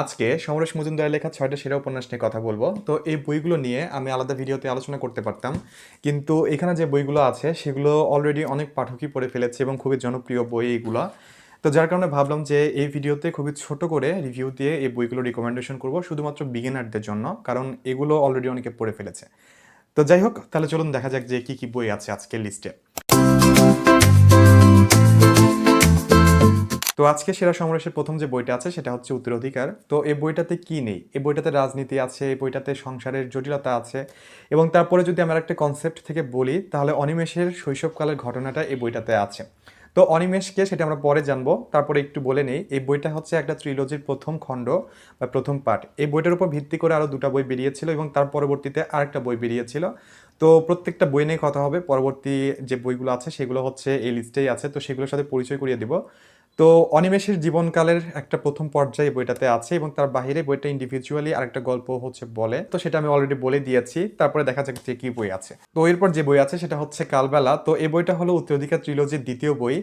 আজকে সমরেশ মজুমদারের লেখা ছয়টা সেরা উপন্যাস নিয়ে কথা বলব। তো এই বইগুলো নিয়ে আমি আলাদা ভিডিওতে আলোচনা করতে পারতাম। কিন্তু এখানে যে বইগুলো আছে, সেগুলো অলরেডি অনেক পাঠকই পড়ে ফেলেছে এবং খুবই জনপ্রিয় বই এইগুলো। তো যার কারণে ভাবলাম যে এই ভিডিওতে খুবই ছোট করে রিভিউ দিয়ে এই বইগুলো রিকমেন্ডেশন করব শুধুমাত্র বিগিনারদের জন্য, কারণ এগুলো অলরেডি অনেকে পড়ে ফেলেছে। তো যাই হোক, তাহলে চলুন দেখা যাক যে কী কী বই আছে আজকের লিস্টে তো আজকে সেরা সমরেশের প্রথম যে বইটা আছে, সেটা হচ্ছে উত্তরাধিকার তো এই বইটাতে কি নেই? এই বইটাতে রাজনীতি আছে, এই বইটাতে সংসারের জটিলতা আছে এবং তারপরে যদি আমরা একটা কনসেপ্ট থেকে বলি, তাহলে অনিমেষের শৈশবকালের ঘটনাটা এই বইটাতে আছে। তো অনিমেষকে সেটা আমরা পরে জানব। তারপরে একটু বলে নেই, এই বইটা হচ্ছে একটা ত্রিলজির প্রথম খণ্ড বা প্রথম পার্ট এই বইটার উপর ভিত্তি করে আরও দুটা বই বেরিয়েছিল এবং তার পরবর্তীতে আরেকটা বই বেরিয়েছিল। তো প্রত্যেকটা বই নিয়ে কথা হবে। পরবর্তী যে বইগুলো আছে, সেগুলো হচ্ছে এই লিস্টেই আছে। তো সেগুলোর সাথে পরিচয় করিয়ে দিব। তো অনিমেষের জীবনকালের একটা প্রথম পর্যায়ে বইটাতে আছে এবং তার বাইরে বইটা ইন্ডিভিজুয়ালি আরেকটা গল্প হচ্ছে বলে। তো সেটা আমি অলরেডি বলে দিয়েছি, তারপরে দেখা যাক যে কি বই আছে। তো এরপর যে বই আছে সেটা হচ্ছে কালবেলা। তো এই বইটা হলো উত্তরাধিকার ত্রিলজির দ্বিতীয় বই।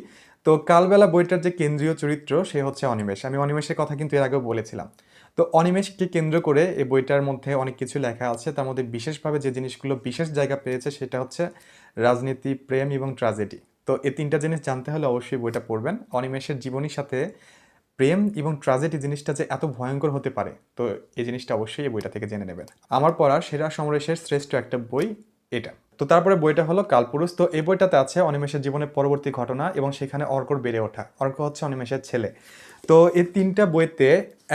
তো কালবেলা বইটার যে কেন্দ্রীয় চরিত্র, সে হচ্ছে অনিমেষ। আমি অনিমেষের কথা কিন্তু এর আগেও বলেছিলাম। তো অনিমেষকে কেন্দ্র করে এই বইটার মধ্যে অনেক কিছু লেখা আছে। তার মধ্যে বিশেষভাবে যে জিনিসগুলো বিশেষ জায়গা পেয়েছে সেটা হচ্ছে রাজনীতি, প্রেম এবং ট্রাজেডি তো এই তিনটা জিনিস জানতে হলে অবশ্যই বইটা পড়বেন। অনিমেষের জীবনীর সাথে প্রেম এবং ট্রাজেডি জিনিসটা যে এত ভয়ঙ্কর হতে পারে, তো এই জিনিসটা অবশ্যই এই বইটা থেকে জেনে নেবেন। আমার পড়া সেরা সমরেশের শ্রেষ্ঠ একটা বই এটা। তো তারপরে বইটা হলো কালপুরুষ। তো এই বইটাতে আছে অনিমেষের জীবনের পরবর্তী ঘটনা এবং সেখানে অর্কর বেড়ে ওঠা। অর্ক হচ্ছে অনিমেষের ছেলে। তো এই তিনটা বইতে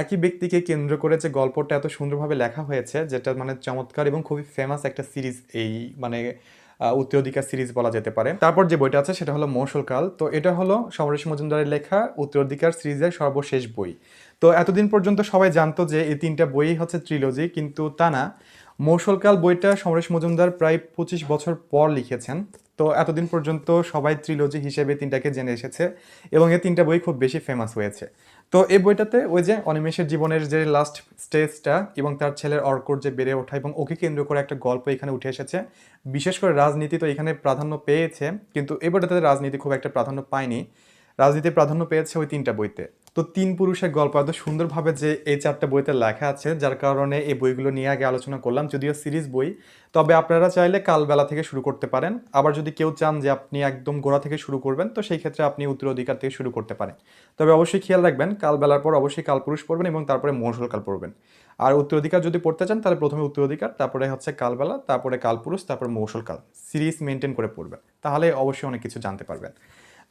একই ব্যক্তিকে কেন্দ্র করে যে গল্পটা এত সুন্দরভাবে লেখা হয়েছে, যেটা মানে চমৎকার এবং খুবই ফেমাস একটা সিরিজ এই মানে উত্তরাধিকার সিরিজ বলা যেতে পারে। তারপর যে বইটা আছে সেটা হলো মৌসলকাল। তো এটা হলো সমরেশ মজুমদারের লেখা উত্তরাধিকার সিরিজের সর্বশেষ বই। তো এতদিন পর্যন্ত সবাই জানতো যে এই তিনটা বই হচ্ছে ত্রিলজি কিন্তু তা না। মৌসলকাল বইটা সমরেশ মজুমদার প্রায় পঁচিশ বছর পর লিখেছেন। তো এতদিন পর্যন্ত সবাই ত্রিলজি হিসেবে তিনটাকে জেনে এসেছে এবং এই তিনটা বই খুব বেশি ফেমাস হয়েছে। তো এই বইটাতে ওই যে অনিমেষের জীবনের যে লাস্ট স্টেজটা এবং তার ছেলের অর্কর যে বেড়ে ওঠা এবং ওকে কেন্দ্র করে একটা গল্প এখানে উঠে এসেছে। বিশেষ করে রাজনীতি তো এখানে প্রাধান্য পেয়েছে, কিন্তু এই বইটাতে রাজনীতি খুব একটা প্রাধান্য পায়নি। রাজনীতি প্রাধান্য পেয়েছে ওই তিনটা বইতে। তো তিন পুরুষের গল্প, এত সুন্দরভাবে যে এই চারটা বইতে লেখা আছে, যার কারণে এই বইগুলো নিয়ে আগে আলোচনা করলাম, যদিও সিরিজ বই। তবে আপনারা চাইলে কালবেলা থেকে শুরু করতে পারেন। আবার যদি কেউ চান যে আপনি একদম গোড়া থেকে শুরু করবেন, তো সেই ক্ষেত্রে আপনি উত্তরাধিকার থেকে শুরু করতে পারেন। তবে অবশ্যই খেয়াল রাখবেন, কালবেলার পর অবশ্যই কালপুরুষ পড়বেন এবং তারপরে মৌসুলকাল পড়বেন। আর উত্তরাধিকার যদি পড়তে চান, তাহলে প্রথমে উত্তরাধিকার, তারপরে হচ্ছে কালবেলা, তারপরে কালপুরুষ, তারপরে মৌসুলকাল সিরিজ মেনটেন করে পড়বেন, তাহলে অবশ্যই অনেক কিছু জানতে পারবেন।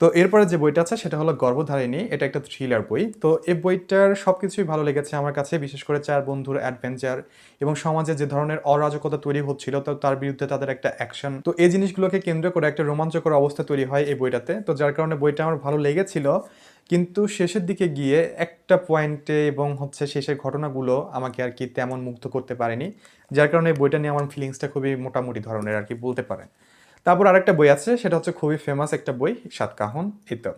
তো এরপরে যে বইটা আছে সেটা হলো গর্ভধারিণী, এটা একটা থ্রিলার বই। তো এই বইটার সব কিছুই ভালো লেগেছে আমার কাছে, বিশেষ করে চার বন্ধুর অ্যাডভেঞ্চার এবং সমাজে যে ধরনের অরাজকতা তৈরি হচ্ছিল তো তার বিরুদ্ধে তাদের একটা অ্যাকশন তো এই জিনিসগুলোকে কেন্দ্র করে একটা রোমাঞ্চকর অবস্থা তৈরি হয় এই বইটাতে। তো যার কারণে বইটা আমার ভালো লেগেছিল। কিন্তু শেষের দিকে গিয়ে একটা পয়েন্টে এবং হচ্ছে শেষের ঘটনাগুলো আমাকে আর কি তেমন মুগ্ধ করতে পারেনি, যার কারণে বইটা নিয়ে আমার ফিলিংসটা খুবই মোটামুটি ধরনের আর কি বলতে পারেন। তারপর আরেকটা বই আছে, সেটা হচ্ছে খুবই ফেমাস একটা বই, সাতকাহন তো।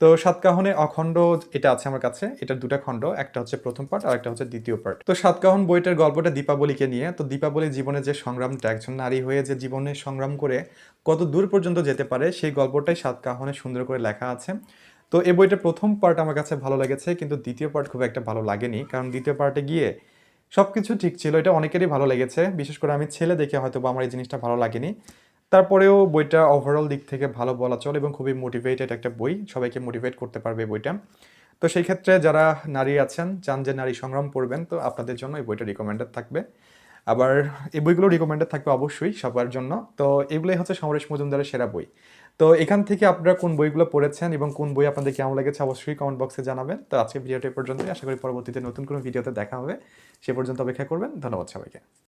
তো সাতকাহনে অখণ্ড এটা আছে আমার কাছে, এটার দুটা খণ্ড, একটা হচ্ছে প্রথম পার্ট আর একটা হচ্ছে দ্বিতীয় পার্ট তো সাতকাহন বইটার গল্পটা দীপাবলিকে নিয়ে, তো দীপাবলি জীবনে যে সংগ্রামটা, একজন নারী হয়ে যে জীবনে সংগ্রাম করে কত দূর পর্যন্ত যেতে পারে, সেই গল্পটাই সাতকাহনে সুন্দর করে লেখা আছে। তো এই বইটার প্রথম পার্ট আমার কাছে ভালো লেগেছে, কিন্তু দ্বিতীয় পার্ট খুব একটা ভালো লাগেনি, কারণ দ্বিতীয় পার্টে গিয়ে সব কিছু ঠিক ছিল, এটা অনেকেরই ভালো লেগেছে। বিশেষ করে আমি ছেলে দেখে হয়তো বা আমার এই জিনিসটা ভালো লাগেনি। তারপরেও বইটা ওভারঅল দিক থেকে ভালো বলা চলে এবং খুবই মোটিভেটেড একটা বই। সবাইকে মোটিভেট করতে পারবে বইটা। তো সেই ক্ষেত্রে যারা নারী আছেন, চান যে নারী সংগ্রাম পড়বেন, তো আপনাদের জন্য এই বইটা রিকমেন্ডেড থাকবে। আবার এই বইগুলো রিকমেন্ডেড থাকবে অবশ্যই সবার জন্য। তো এগুলোই হচ্ছে সমরেশ মজুমদারের সেরা বই। তো এখান থেকে আপনারা কোন বইগুলো পড়েছেন এবং কোন বই আপনাদের কেমন লেগেছে অবশ্যই কমেন্ট বক্সে জানাবেন। তো আজকে ভিডিওটা এই পর্যন্তই। আশা করি পরবর্তীতে নতুন কোনো ভিডিওতে দেখা হবে। সে পর্যন্ত অপেক্ষা করবেন। ধন্যবাদ সবাইকে।